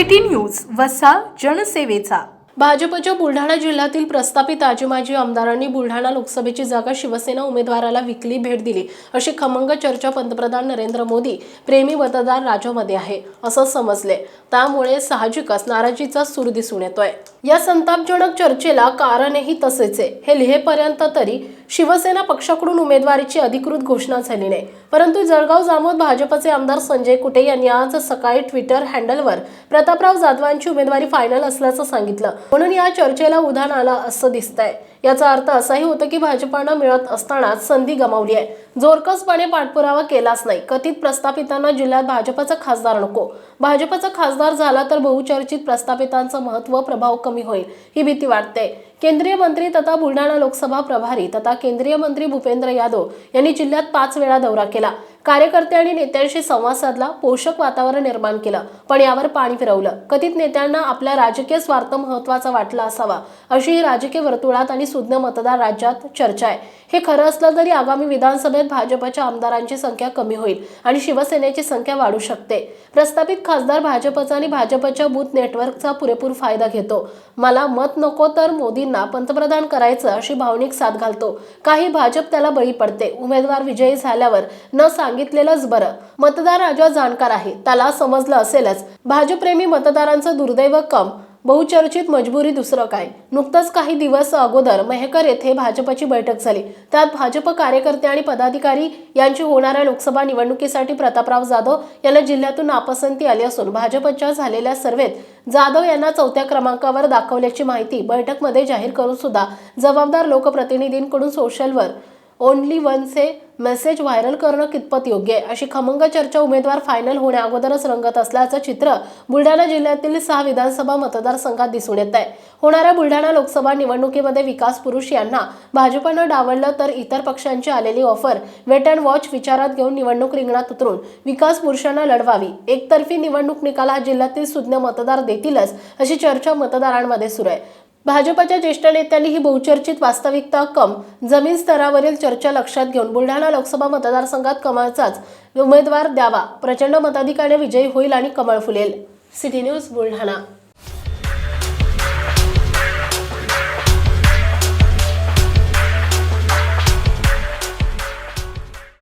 City news वसा जनसेवेचा. भाजपच्या बुलढाणा जिल्ह्यातील प्रस्थापित आजी माजी आमदारांनी बुलढाणा लोकसभेची जागा शिवसेना उमेदवाराला विकली भेट दिली. अशी खमंग चर्चा पंतप्रधान नरेंद्र मोदी प्रेमी मतदार राजामध्ये आहे असं समजले. त्यामुळे साहजिकच नाराजीचा सूर दिसून येतोय. या संतापजनक चर्चेला कारणही तसेच आहे. हे लिहेपर्यंत तरी शिवसेना पक्षाकडून उमेदवारीची अधिकृत घोषणा झाली नाही. परंतु जळगाव जामोद भाजपचे आमदार संजय कुटे यांनी आज सकाळी ट्विटर हँडलवर प्रतापराव जाधवांची उमेदवारी फायनल असल्याचं सांगितलं. म्हणून या चर्चेला उधाण आलं असं दिसतंय. याचा अर्थ असाही होतो की भाजपानं मिळत असतानाच संधी गमावली आहे. जोरकसपणे पाठपुरावा केलाच नाही. कथित प्रस्थापितांना जिल्ह्यात भाजपचा खासदार नको. भाजपचा खासदार झाला तर बहुचर्चित प्रस्थापितांचं महत्त्व प्रभाव कमी होईल ही भीती वाटते. केंद्रीय मंत्री तथा बुलढाणा लोकसभा प्रभारी तथा केंद्रीय मंत्री भूपेंद्र यादव यांनी जिल्ह्यात पाच वेळा दौरा केला. कार्यकर्ते आणि नेत्यांशी संवाद साधला पोषक वातावरण निर्माण केलं पण यावर पाणी फिरवलं. कथित नेत्यांना आपला राजकीय स्वार्थ महत्त्वाचा वाटला असावा अशी ही राजकीय वर्तुळात आणि सुज्ञ मतदार राज्यात चर्चा आहे. हे खरं असलं तरी आगामी विधानसभेत भाजपच्या आमदारांची संख्या कमी होईल आणि शिवसेनेची संख्या वाढू शकते. प्रस्थापित खासदार भाजपचा आणि भाजपच्या बूथ नेटवर्कचा पुरेपूर फायदा घेतो. मला मत नको तर मोदींना पंतप्रधान करायचं अशी भावनिक साथ घालतो. काही भाजप त्याला बळी पडते. उमेदवार विजयी झाल्यावर न सांगितलेलंच बरं. मतदार राजा जाणकार आहे. त्याला समजलं असेलच. भाजपप्रेमी मतदारांचं दुर्दैव कम. बहुचर्चित मजबुरी दुसरं काय? नुकतंच काही दिवस अगोदर मेहकर येथे भाजपची बैठक झाली. त्यात भाजप कार्यकर्ते आणि पदाधिकारी यांची होणाऱ्या लोकसभा निवडणुकीसाठी प्रतापराव जाधव यांना जिल्ह्यातून नापसंती आली असून भाजपच्या झालेल्या सर्वेत जाधव यांना चौथ्या क्रमांकावर दाखवल्याची माहिती बैठकमध्ये जाहीर करून सुद्धा जबाबदार लोकप्रतिनिधींकडून सोशलवर ओनली वनचे मेसेज व्हायरल करणं कितपत योग्य आहे? अशी खमंग चर्चा उमेदवार फायनल होण्या अगोदरच रंगत असल्याचं चित्र बुलढाणा जिल्ह्यातील सहा विधानसभा मतदारसंघात दिसून येत आहे. होणाऱ्या बुलढाणा लोकसभा निवडणुकीमध्ये विकास पुरुष यांना भाजपनं डावललं तर इतर पक्षांची आलेली ऑफर वेट अँड वॉच विचारात घेऊन निवडणूक रिंगणात उतरून विकास पुरुषांना लढवावी. एकतर्फी निवडणूक निकाल हा जिल्ह्यातील सुज्ञ मतदार देतीलच अशी चर्चा मतदारांमध्ये सुरू आहे. भाजपच्या ज्येष्ठ नेत्यांनी ही बहुचर्चित वास्तविकता कम जमीन स्तरावरील चर्चा लक्षात घेऊन बुलढाणा लोकसभा मतदारसंघात कमळचाच उमेदवार द्यावा प्रचंड मताधिकाने विजयी होईल आणि कमळ फुलेल. City news Buldhana.